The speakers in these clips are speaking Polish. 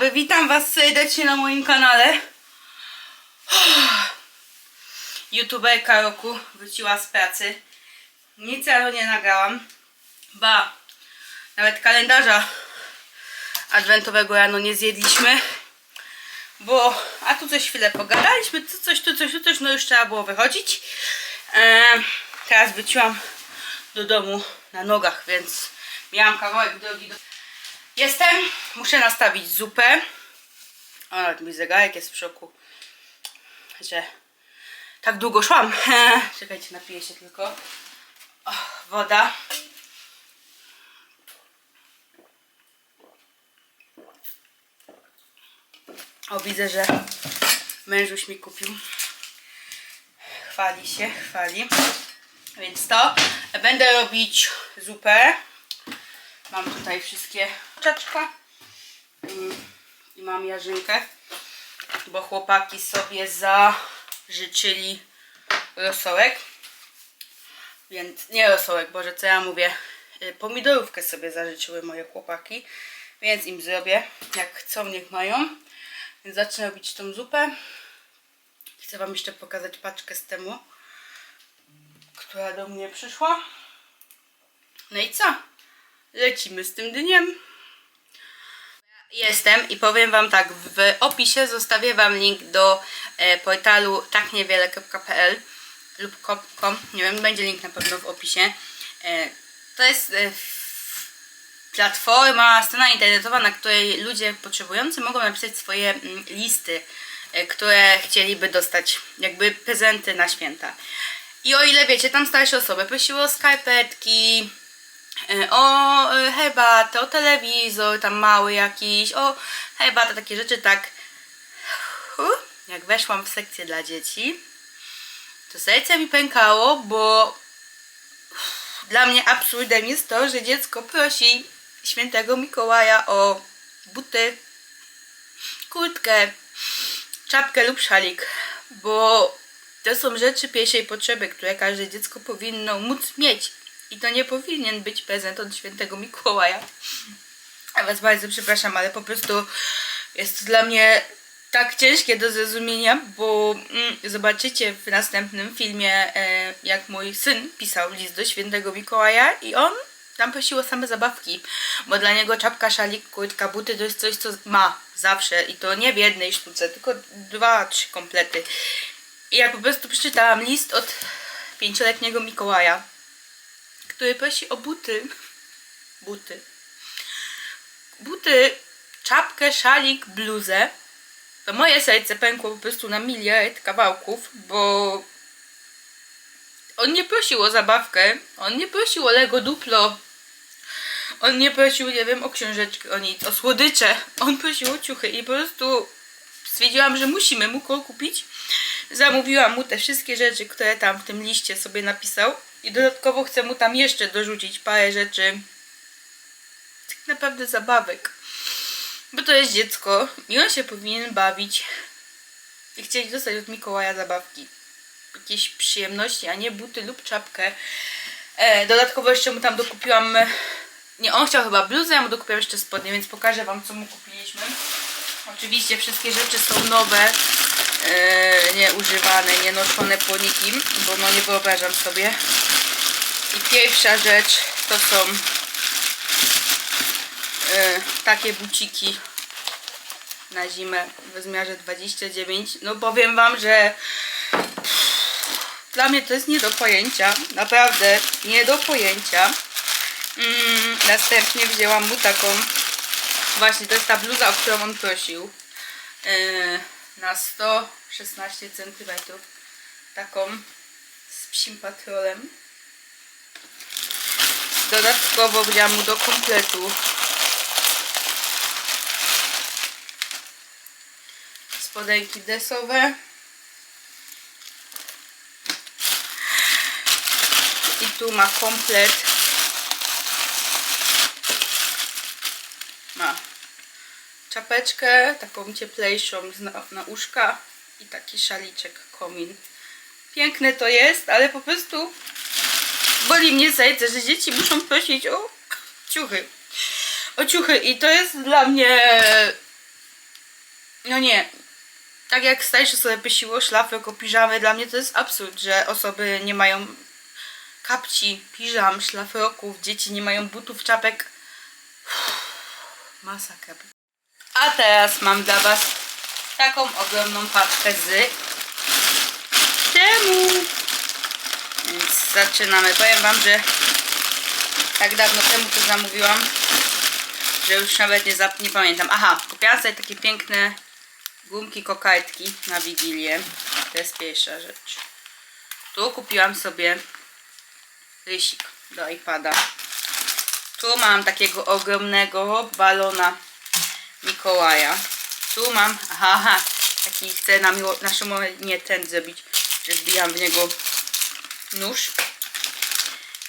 dobry, witam was serdecznie na moim kanale. YouTuberka roku wróciła z pracy. Nic nie nagrałam. Ba, nawet kalendarza adwentowego rano nie zjedliśmy. Bo, a tu coś chwilę pogadaliśmy, tu coś, tu coś, tu coś, no już trzeba było wychodzić. Eee, teraz wróciłam do domu na nogach, więc miałam kawałek drogi do... Jestem, muszę nastawić zupę. O, nawet mój zegarek jest w szoku, że tak długo szłam. Czekajcie, napiję się tylko. O, woda. O, widzę, że mężuś mi kupił. Chwali się, chwali. Więc to będę robić zupę. Mam tutaj wszystkie czaczka Mm, i mam jarzynkę, bo chłopaki sobie zażyczyli rosołek. Więc nie rosołek, boże, co ja mówię. Y, Pomidorówkę sobie zażyczyły moje chłopaki, więc im zrobię. Jak chcą, niech mają. Więc zacznę robić tą zupę. Chcę Wam jeszcze pokazać paczkę z temu, która do mnie przyszła. No i co? Lecimy z tym dniem. Jestem i powiem Wam tak, w opisie zostawię Wam link do e, portalu takniewiele.pl lub .com, nie wiem, będzie link na pewno w opisie. E, to jest e, platforma, strona internetowa, na której ludzie potrzebujący mogą napisać swoje mm, listy, które chcieliby dostać, jakby prezenty na święta. I o ile wiecie, tam starsze osoby prosiły o skarpetki, o e, herbatę, o telewizor tam mały jakiś, o herbatę, takie rzeczy, tak jak weszłam w sekcję dla dzieci, to serce mi pękało, bo dla mnie absurdem jest to, że dziecko prosi świętego Mikołaja o buty, kurtkę, czapkę lub szalik, bo to są rzeczy pierwszej potrzeby, które każde dziecko powinno móc mieć. I to nie powinien być prezent od świętego Mikołaja. Ja Was bardzo przepraszam, ale po prostu jest to dla mnie tak ciężkie do zrozumienia, bo mm, zobaczycie w następnym filmie, e, jak mój syn pisał list do świętego Mikołaja i on tam prosił o same zabawki, bo dla niego czapka, szalik, kurtka, buty to jest coś, co ma zawsze i to nie w jednej sztuce, tylko dwa, trzy komplety. I ja po prostu przeczytałam list od pięcioletniego Mikołaja, który prosi o buty. Buty. Buty, czapkę, szalik, bluzę. To moje serce pękło po prostu na miliard kawałków, bo on nie prosił o zabawkę, on nie prosił o Lego Duplo, on nie prosił, nie wiem, o książeczki, o nic, o słodycze. On prosił o ciuchy i po prostu stwierdziłam, że musimy mu go kupić. Zamówiłam mu te wszystkie rzeczy, które tam w tym liście sobie napisał i dodatkowo chcę mu tam jeszcze dorzucić parę rzeczy tak naprawdę zabawek. Bo to jest dziecko i on się powinien bawić i chcieć dostać od Mikołaja zabawki. Jakieś przyjemności, a nie buty lub czapkę. E, dodatkowo jeszcze mu tam dokupiłam... Nie, on chciał chyba bluzę, ja mu dokupiłam jeszcze spodnie, więc pokażę wam co mu kupiliśmy. Oczywiście wszystkie rzeczy są nowe, nieużywane, nie noszone po nikim, bo no nie wyobrażam sobie. I pierwsza rzecz to są e, takie buciki na zimę w rozmiarze 29. No powiem wam, że dla mnie to jest nie do pojęcia. Naprawdę nie do pojęcia. Mm, następnie wzięłam mu taką właśnie to jest ta bluza, o którą on prosił. Yy, na 116 cm. Taką z psim patrolem. Dodatkowo wzięłam mu do kompletu spodenki desowe. I tu ma komplet. Ma taką cieplejszą na, na uszka i taki szaliczek komin. Piękne to jest, ale po prostu boli mnie serce, że dzieci muszą prosić o ciuchy. O ciuchy i to jest dla mnie No nie. Tak jak starsze sobie pysiło szlafy jako piżamy, dla mnie to jest absurd, że osoby nie mają kapci, piżam, szlafroków, dzieci nie mają butów, czapek. Masakra. A teraz mam dla Was taką ogromną paczkę z temu. Więc zaczynamy. Powiem Wam, że tak dawno temu to zamówiłam, że już nawet nie, nie pamiętam. Aha, kupiłam sobie takie piękne gumki kokajtki na Wigilię. To jest pierwsza rzecz. Tu kupiłam sobie rysik do iPada. Tu mam takiego ogromnego balona Mikołaja. Tu mam, aha, taki chcę na, miło, na nie ten zrobić, że wbijam w niego nóż.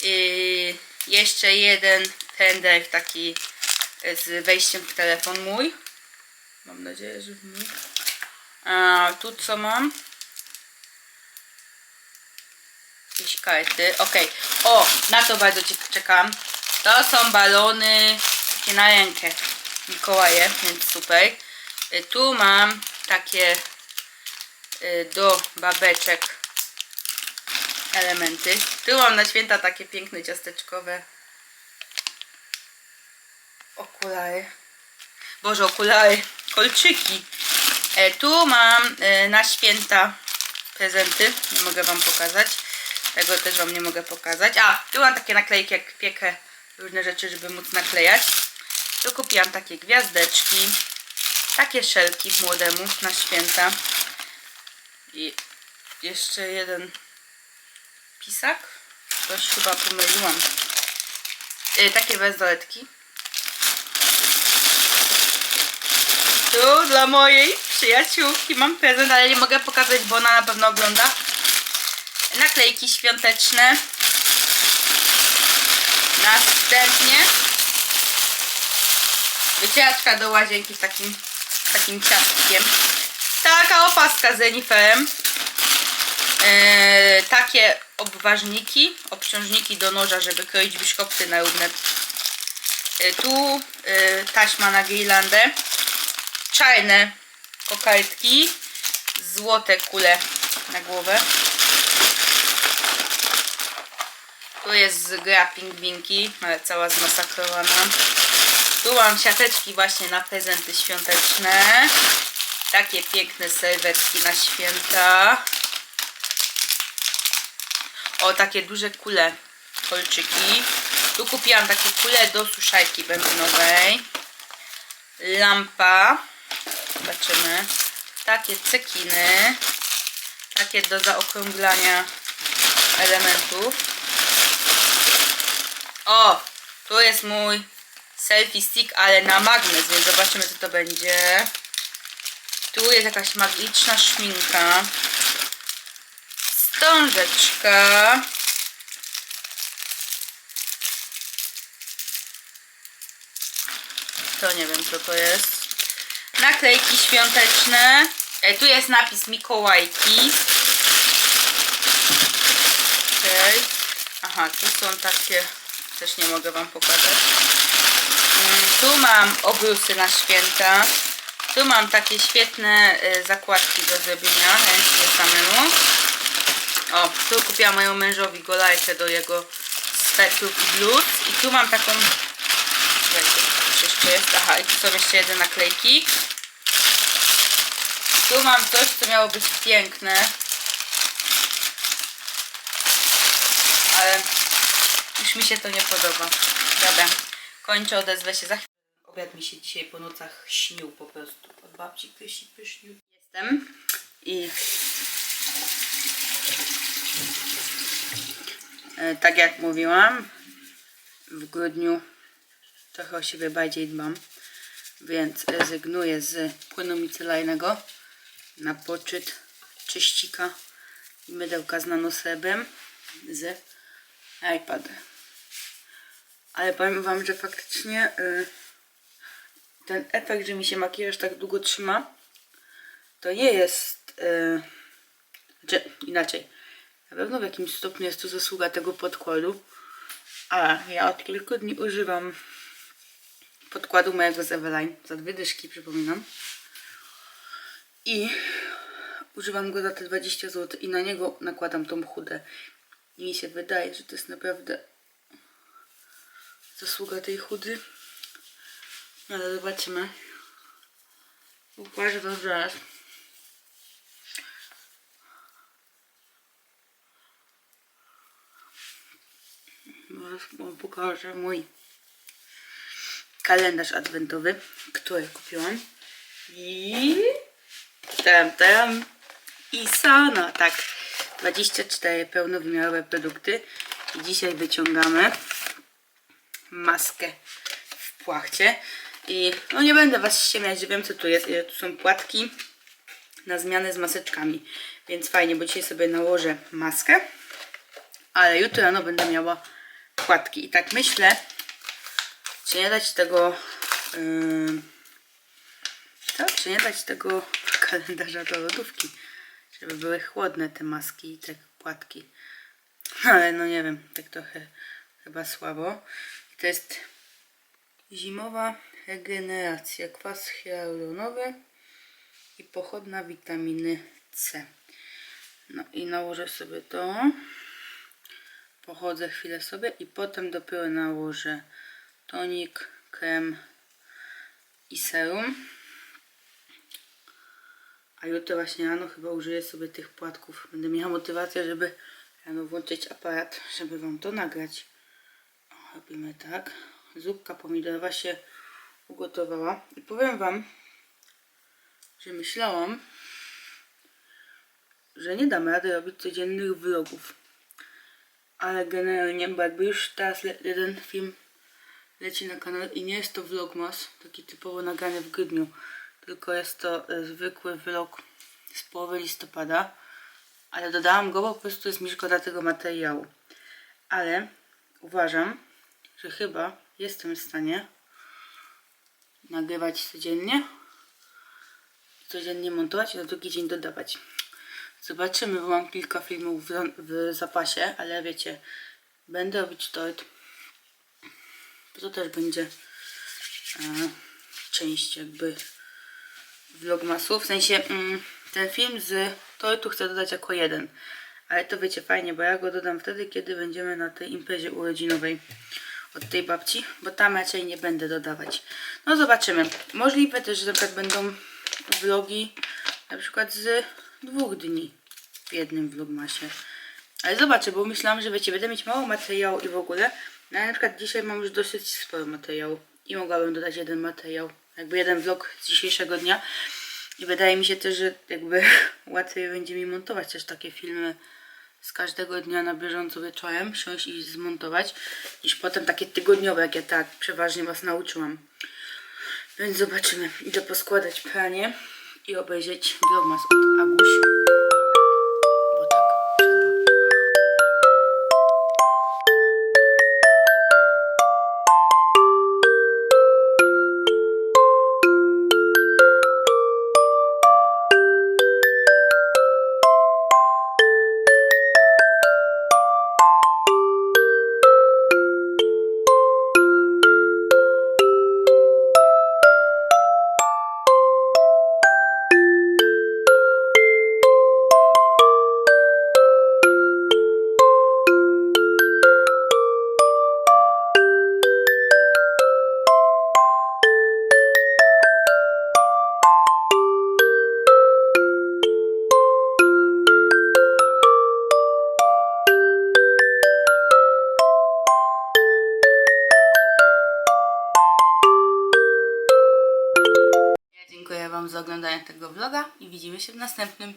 I jeszcze jeden pendrive taki z wejściem w telefon mój. Mam nadzieję, że mój. A tu co mam? Jakieś karty. Okej. O, na to bardzo czekam. To są balony takie na rękę. Mikołaje, więc super. Y, Tu mam takie y, do babeczek elementy. Tu mam na święta takie piękne ciasteczkowe okulary. Boże, okulary, kolczyki. E, tu mam e, na święta prezenty. Nie mogę Wam pokazać. Tego też Wam nie mogę pokazać. A, tu mam takie naklejki, jak piekę różne rzeczy, żeby móc naklejać. Tu kupiłam takie gwiazdeczki. Takie szelki młodemu na święta. I jeszcze jeden pisak. Coś chyba pomyliłam. E, takie bezdoletki. Tu dla mojej przyjaciółki mam prezent, ale nie mogę pokazać, bo ona na pewno ogląda. Naklejki świąteczne. Następnie wycieraczka do łazienki z takim, takim ciastkiem. Taka opaska z Eniferem. Eee, takie obważniki, obciążniki do noża, żeby kroić biszkopty na równe. Eee, tu eee, taśma na girlandę czarne kokardki, złote kule na głowę. Tu jest gra pingwinki, ale cała zmasakrowana. Tu mam siateczki właśnie na prezenty świąteczne. Takie piękne serwetki na święta. O, takie duże kule, kolczyki. Tu kupiłam takie kule do suszarki benzynowej. Lampa. Zobaczymy. Takie cekiny. Takie do zaokrąglania elementów. O! Tu jest mój selfie stick, ale na magnes, więc zobaczymy co to będzie. Tu jest jakaś magiczna szminka. Wstążeczka. To nie wiem co to jest. Naklejki świąteczne. E, tu jest napis Mikołajki. Okej. Aha, tu są takie... Też nie mogę wam pokazać. Tu mam obrusy na święta. Tu mam takie świetne e, zakładki do zrobienia ręcznie samemu. O, tu kupiłam mojemu mężowi golajkę do jego swetrów i bluz. I tu mam taką... Coś jeszcze jest. Aha, i tu są jeszcze jedne naklejki. Tu mam coś, co miało być piękne. Ale już mi się to nie podoba. Dobra, kończę, odezwę się za chwilę. Obiad mi się dzisiaj po nocach śnił po prostu. Od babci Krysi pysznił. Jestem i e, tak jak mówiłam, w grudniu trochę o siebie bardziej dbam, więc rezygnuję z płynu micelarnego na poczyt czyścika i mydełka z nanosrebem z iPad. Ale powiem Wam, że faktycznie y, ten efekt, że mi się makijaż tak długo trzyma, to nie jest. Y, znaczy, inaczej. Na pewno w jakimś stopniu jest to zasługa tego podkładu. A ja od kilku dni używam podkładu mojego z Eveline. Za dwie dyszki, przypominam. I używam go za te 20 zł i na niego nakładam tą chudę. I mi się wydaje, że to jest naprawdę zasługa tej chudy. No ale zobaczymy. Ukażę to zaraz. Wam pokażę mój kalendarz adwentowy, który kupiłam. I tam, tam. I Sana, tak. 24 pełnowymiarowe produkty. I dzisiaj wyciągamy maskę w płachcie. I no nie będę was ściemiać, że wiem co tu jest. Tu są płatki na zmianę z maseczkami. Więc fajnie, bo dzisiaj sobie nałożę maskę. Ale jutro rano będę miała płatki. I tak myślę, czy nie dać tego... Yy, tak, czy nie dać tego kalendarza do lodówki, żeby były chłodne te maski i te płatki. Ale no nie wiem, tak trochę chyba słabo. I to jest zimowa regeneracja, kwas hialuronowy i pochodna witaminy C. No i nałożę sobie to. Pochodzę chwilę sobie i potem dopiero nałożę tonik, krem i serum. A jutro właśnie rano chyba użyję sobie tych płatków. Będę miała motywację, żeby rano włączyć aparat, żeby wam to nagrać. Robimy tak. Zupka pomidorowa się ugotowała. I powiem wam, że myślałam, że nie dam rady robić codziennych vlogów. Ale generalnie, bo jakby już teraz jeden film leci na kanał i nie jest to vlogmas, taki typowo nagrany w grudniu, tylko jest to e, zwykły vlog z połowy listopada, ale dodałam go, bo po prostu jest mi szkoda tego materiału. Ale uważam, że chyba jestem w stanie nagrywać codziennie, codziennie montować i na drugi dzień dodawać. Zobaczymy, bo mam kilka filmów w, w zapasie, ale wiecie, będę robić tort. To też będzie e, część jakby vlogmasu. W sensie mm, ten film z tortu chcę dodać jako jeden. Ale to wiecie, fajnie, bo ja go dodam wtedy, kiedy będziemy na tej imprezie urodzinowej od tej babci, bo tam raczej nie będę dodawać. No zobaczymy. Możliwe też, że będą vlogi na przykład z dwóch dni w jednym vlogmasie. Ale zobaczę, bo myślałam, że wiecie, będę mieć mało materiału i w ogóle. No na przykład dzisiaj mam już dosyć sporo materiału i mogłabym dodać jeden materiał, jakby jeden vlog z dzisiejszego dnia. I wydaje mi się też, że jakby łatwiej będzie mi montować też takie filmy z każdego dnia na bieżąco wieczorem, siąść i zmontować, niż potem takie tygodniowe, jak ja tak przeważnie was nauczyłam. Więc zobaczymy. Idę poskładać pranie i obejrzeć vlogmas od Aguś. Widzimy się w następnym.